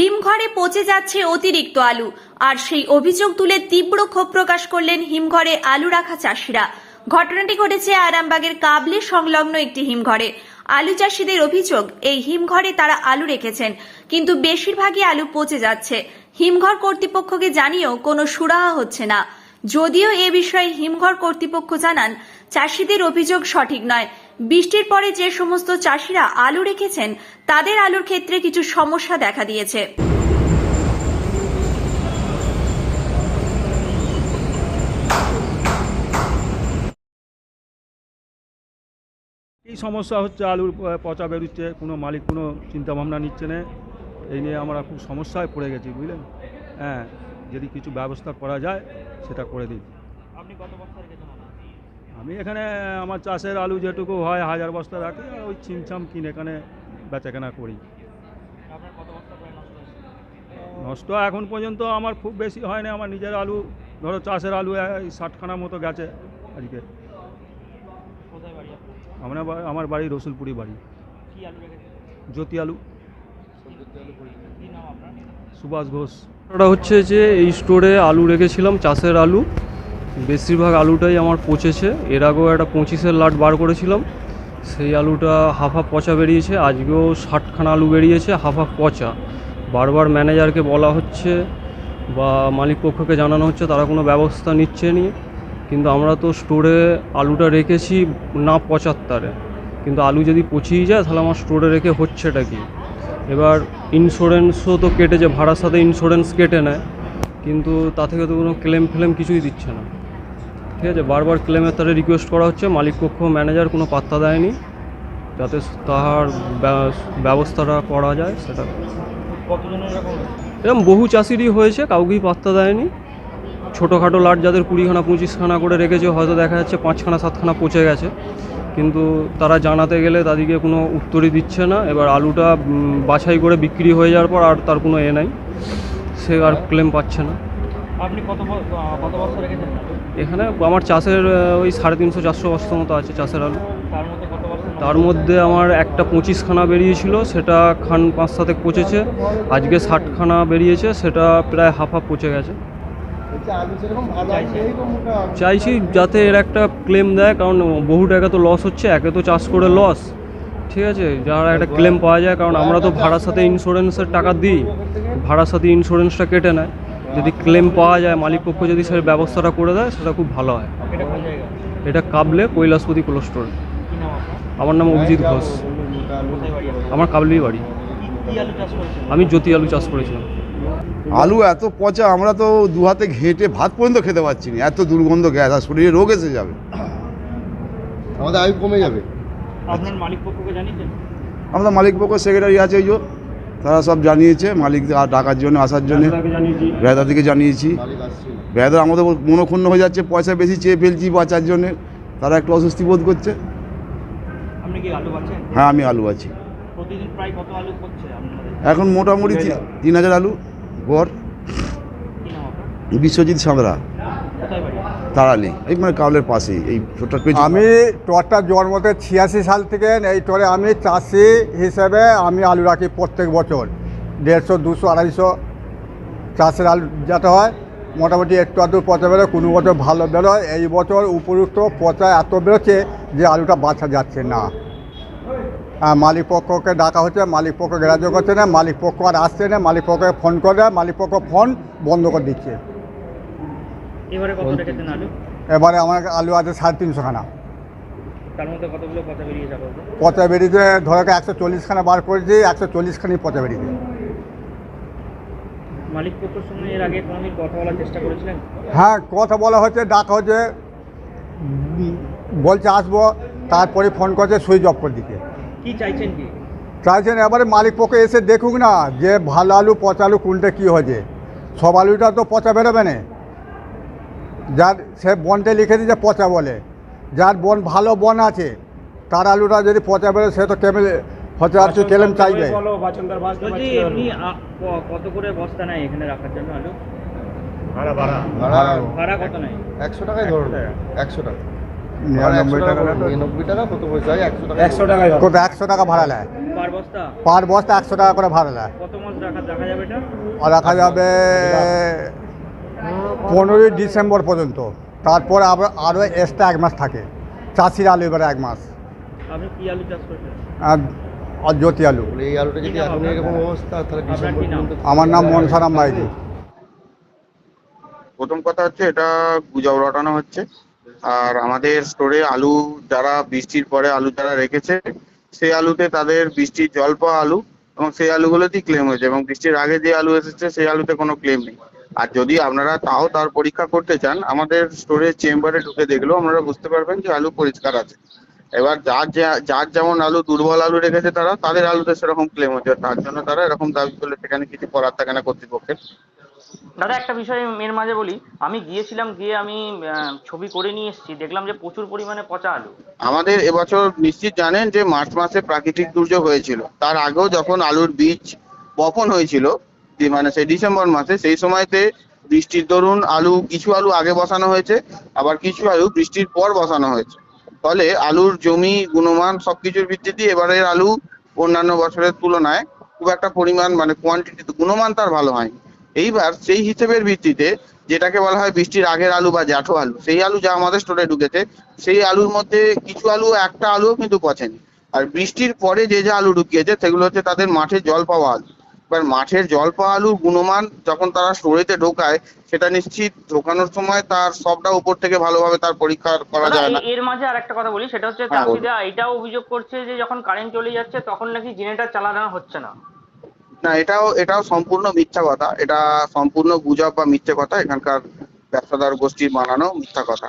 হিমঘরে পচে যাচ্ছে অতিরিক্ত আলু। আর সেই অভিযোগ তুলে তীব্র ক্ষোভ প্রকাশ করলেন হিমঘরে আলু রাখা চাষিরা। ঘটনাটি ঘটেছে আরামবাগের কাবলি সংলগ্ন একটি হিমঘরে। আলু চাষিদের অভিযোগ, এই হিমঘরে তারা আলু রেখেছেন, কিন্তু বেশিরভাগই আলু পচে যাচ্ছে। হিমঘর কর্তৃপক্ষকে জানিয়েও কোনো সুরাহা হচ্ছে না। যদিও এ বিষয়ে হিমঘর কর্তৃপক্ষ জানান, চাষিদের অভিযোগ সঠিক নয়। বৃষ্টির পরে যে সমস্ত চাষিরা আলু রেখেছেন তাদের আলুর ক্ষেত্রে কিছু সমস্যা দেখা দিয়েছে। এই সমস্যা হচ্ছে আলুর পচা বেরোচ্ছে কোনো মালিক কোনো চিন্তা ভাবনা নিচ্ছে না। এই নিয়ে আমরা খুব সমস্যায় পড়ে গেছি বুঝলেন? হ্যাঁ যদি কিছু ব্যবস্থা করা যায় সেটা করে দিন। আপনি কত আলু? আমি এখানে আমার চাষের আলু যেটুকু হয় হাজার বস্তা রাখি আর ওই চিমচাম কিনে এখানে বেচাকেনা করি। নষ্ট এখন পর্যন্ত আমার খুব বেশি হয় না আমার নিজের আলু ধরো চাষের আলু ষাটখানা মতো গেছে আজকে। বাড়ি আমরা আমার বাড়ি রসুলপুরি বাড়ি। কি আলু রেখেছেন? জ্যোতি আলু। কি নাম আপনার? সুভাষ ঘোষ। ওটা হচ্ছে যে এই স্টোরে আলু রেখেছিলাম চাষের আলু। বেশিরভাগ আলুটাই আমার পচেছে। এর আগেও একটা পঁচিশের লাট বার করেছিলাম। সেই আলুটা হাফ হাফ পচা বেরিয়েছে। আজকেও ষাটখানা আলু বেরিয়েছে হাফ হাফ পচা। বারবার ম্যানেজারকে বলা হচ্ছে বা মালিক পক্ষকে জানানো হচ্ছে, তারা কোনো ব্যবস্থা নিচ্ছে নি। কিন্তু আমরা তো স্টোরে আলুটা রেখেছি না পঁচাত্তরে কিন্তু আলু যদি পচিয়ে যায়, তাহলে আমার স্টোরে রেখে হচ্ছেটা কি? এবার ইন্স্যুরেন্সও তো কেটেছে, ভাড়ার সাথে ইন্স্যুরেন্স কেটে নেয়। কিন্তু তা থেকে তো কোনো ক্লেম ফ্লেম কিছুই দিচ্ছে না। ঠিক আছে বারবার ক্লেমের তারা রিকোয়েস্ট করা হচ্ছে মালিক পক্ষ ম্যানেজার কোনো পাত্তা দেয়নি যাতে তাহার ব্যবস্থাটা করা যায় সেটা। এরকম? বহু চাষিরই হয়েছে কাউকেই পাত্তা দেয়নি। ছোটোখাটো লাট যাদের কুড়িখানা পঁচিশখানা করে রেখেছে হয়তো দেখা যাচ্ছে পাঁচখানা সাতখানা পচে গেছে। কিন্তু তারা জানাতে গেলে তাদেরকে কোনো উত্তরই দিচ্ছে না। এবার আলুটা বাছাই করে বিক্রি হয়ে যাওয়ার পর আর তার কোনো এ নাই। সে আর ক্লেম পাচ্ছে না। আপনি কত কত বস্তা রেখেছেন? এখানে আমার চাষের ওই সাড়ে তিনশো, চারশো বস্তা মতো আছে চাষের আলু। তার মধ্যে আমার একটা পঁচিশখানা বেরিয়েছিল, সেটা খান পাঁচ সাথে পচেছে। আজকে ষাটখানা বেরিয়েছে, সেটা প্রায় হাফ হাফ পচে গেছে। চাইছি যাতে এর একটা ক্লেম দেয়, কারণ বহু টাকা তো লস হচ্ছে, একে তো চাষ করে লস ঠিক আছে, যারা একটা ক্লেম পাওয়া যায়, কারণ আমরা তো ভাড়ার সাথে ইন্স্যুরেন্সের টাকা দিই। ভাড়ার সাথে ইন্স্যুরেন্সটা কেটে নেয়। যদি ক্লেম পাওয়া যায় মালিক পক্ষ যদি সে ব্যবস্থাটা করে দেয় সেটা খুব ভালো হয়। এটা কাবলে কৈলাসপতি কোল্ড স্টোর আমার নাম অভিজিৎ ঘোষ। আমার কাবলি বাড়ি। আমি জ্যোতি আলু চাষ করেছিলাম। আলু এত পচা আমরা তো দু হাতে ঘেঁটে ভাত পর্যন্ত খেতে পারছি না। এত দুর্গন্ধ গ্যাস আর শরীরে রোগ এসে যাবে। আমাদের আয়ু কমে যাবে। আপনার মালিক পক্ষকে জানিয়েছেন? আমাদের মালিক পক্ষ সেক্রেটারি আছে ওই যে তারা সব জানিয়েছে মালিক ডাকার জন্য আসার জন্য। বেদাদিকে জানিয়েছি। বেদা আমাদের মনোক্ষুণ্ণ হয়ে যাচ্ছে পয়সা বেশি চেয়ে ফেলছি বাঁচার জন্য। তারা একটু অস্বস্তি বোধ করছে। আপনি কি আলু বাঁচেন? হ্যাঁ আমি আলু আছি প্রতিদিন প্রায় কত আলু করছে আপনাদের? এখন মোটামুটি তিন হাজার। আলু গড়। বিশ্বজিৎ সাঁতরা। তাড়ালি এই মানে কাউলের পাশেই, এই ছোট্ট পেছনে। আমি টরটা জন্মতে ছিয়াশি সাল থেকে এই টরে আমি চাষি হিসেবে আমি আলু রাখি প্রত্যেক বছর। দেড়শো, দুশো, আড়াইশো চাষের আলু যাতে হয়, মোটামুটি একটু আধটু পচা বেরোয়, কোনো বছর ভালো বেরোয়। এই বছর উপযুক্ত পচা এত বেরোচ্ছে যে আলুটা বাছা যাচ্ছে না। মালিক পক্ষকে ডাকা হচ্ছে, মালিক পক্ষ গ্রাহ্য করছে না, মালিক পক্ষ আর আসছে না, মালিক পক্ষকে ফোন করে, মালিক পক্ষ ফোন বন্ধ করে দিচ্ছে। এবারে কত রেখেছেন আলু? এবারে আমার আলু আছে সাড়ে তিনশোখানা। তার মধ্যে কতগুলো কথা বেরিয়ে যাবে পচা বেরিয়েছে ধরে একশো চল্লিশ খানা বার করেছি একশো চল্লিশখানি পচা বেরিয়েছে। মালিক পক্ষের সঙ্গে এর আগে কোনোদিন কথা বলার চেষ্টা করেছিলেন? হ্যাঁ কথা বলা হচ্ছে ডাকা হচ্ছে। বলছে আসব তারপরে ফোন করছে সুইচ অফ করে দিকে কি চাইছেন কি? চাইছেন এবারে মালিক পক্ষে এসে দেখুক না যে ভালো আলু পচা আলু কোনটা কী হয়েছে। সব আলুটা তো পচা বেরোবে না। যার সে বনটা লিখে দিয়েছে পচা বলে। যার বন ভালো বন আছে তার আলুটা যদি পচা বেরোয় সে তো কেমন হচ্ছে আর কি কেলেম চাইবে। বলছি এমনি আ- ক- কত করে বস্তা নেয় এখানে রাখার জন্য আলু? ভাড়া ভাড়া। কত নেয়? একশো টাকায় ধরুন একশো টাকা। একশো টাকা। ভাড়া নেয়। পার বস্তা? একশো টাকা করে ভাড়া নেয়। মাস রাখা রাখা যাবে আর রাখা যাবে পনেরোই ডিসেম্বর পর্যন্ত। তারপর আবার আরও এক্সট্রা এক মাস থাকে। চাষির আলু এবারে এক মাস। আপনি কি আলু চাষ করছেন? আর জ্যোতি আলু। এই আলুটা যদি এখন এরকম অবস্থা তাহলে আপনার ডিসেম্বর কি নাম? পর্যন্ত আমার নাম মনসারাম মাইজি প্রথম কথা হচ্ছে এটা গুজব রটানো হচ্ছে। আর আমাদের স্টোরে আলু যারা বৃষ্টির পরে আলু যারা রেখেছে সেই আলুতে তাদের বৃষ্টির জল পাওয়া আলু এবং সেই আলুগুলোতেই ক্লেম হয়েছে এবং বৃষ্টির আগে যে আলু এসেছে সেই আলুতে কোনো ক্লেম নেই। আর যদি আপনারা তাও তার পরীক্ষা করতে চান আমাদের স্টোরের চেম্বারে ঢুকে দেখলেও আপনারা বুঝতে পারবেন যে আলু পরিষ্কার আছে। এবার যার যা- যার যেমন আলু দুর্বল আলু রেখেছে তারা তাদের আলুতে সেরকম ক্লেম হচ্ছে। তার জন্য তারা এরকম দাবি করলে সেখানে কিছু করার থাকে না কর্তৃপক্ষের। দাদা একটা বিষয় এর মাঝে বলি। আমি গিয়েছিলাম গিয়ে আমি ছবি করে নিয়ে এসেছি। দেখলাম যে প্রচুর পরিমাণে পচা আলু। আমাদের এবছর নিশ্চিত জানেন যে মার্চ মাসে প্রাকৃতিক দুর্যোগ হয়েছিল। তার আগেও যখন আলুর বীজ বপন হয়েছিল মানে সেই ডিসেম্বর মাসে, সেই সময়তে বৃষ্টির দরুন আলু, কিছু আলু আগে বসানো হয়েছে, আবার কিছু আলু বৃষ্টির পর বসানো হয়েছে। ফলে আলুর জমি, গুণমান সবকিছুর ভিত্তিতে এবারের আলু অন্যান্য বছরের তুলনায় খুব একটা পরিমাণ মানে কোয়ান্টিটি গুণমান তার ভালো হয়নি। এইবার সেই হিসেবের ভিত্তিতে যেটাকে বলা হয় বৃষ্টির আগের আলু বা জ্যাঠো আলু, সেই আলু যা আমাদের স্টোরে ঢুকেছে, সেই আলুর মধ্যে কিছু আলু, একটা আলুও কিন্তু পচেনি। আর বৃষ্টির পরে যে যে আলু ঢুকিয়েছে, সেগুলো হচ্ছে তাদের মাঠে জল পাওয়া আলু। এবার মাঠের জল পাওয়া আলুর গুণমান যখন তারা স্টোরেতে ঢোকায় সেটা নিশ্চিত ঢোকানোর সময় তার সবটা উপর থেকে ভালোভাবে তার পরীক্ষা করা যায় না। এর মাঝে আর একটা কথা বলি সেটা হচ্ছে হ্যাঁ। চাষিরা এটাও অভিযোগ করছে যে যখন কারেন্ট চলে যাচ্ছে তখন নাকি জেনারেটর চালানো হচ্ছে না। না এটাও এটাও সম্পূর্ণ মিথ্যা কথা। এটা সম্পূর্ণ গুজব বা মিথ্যে কথা। এখানকার ব্যবসাদার গোষ্ঠীর বানানো মিথ্যা কথা।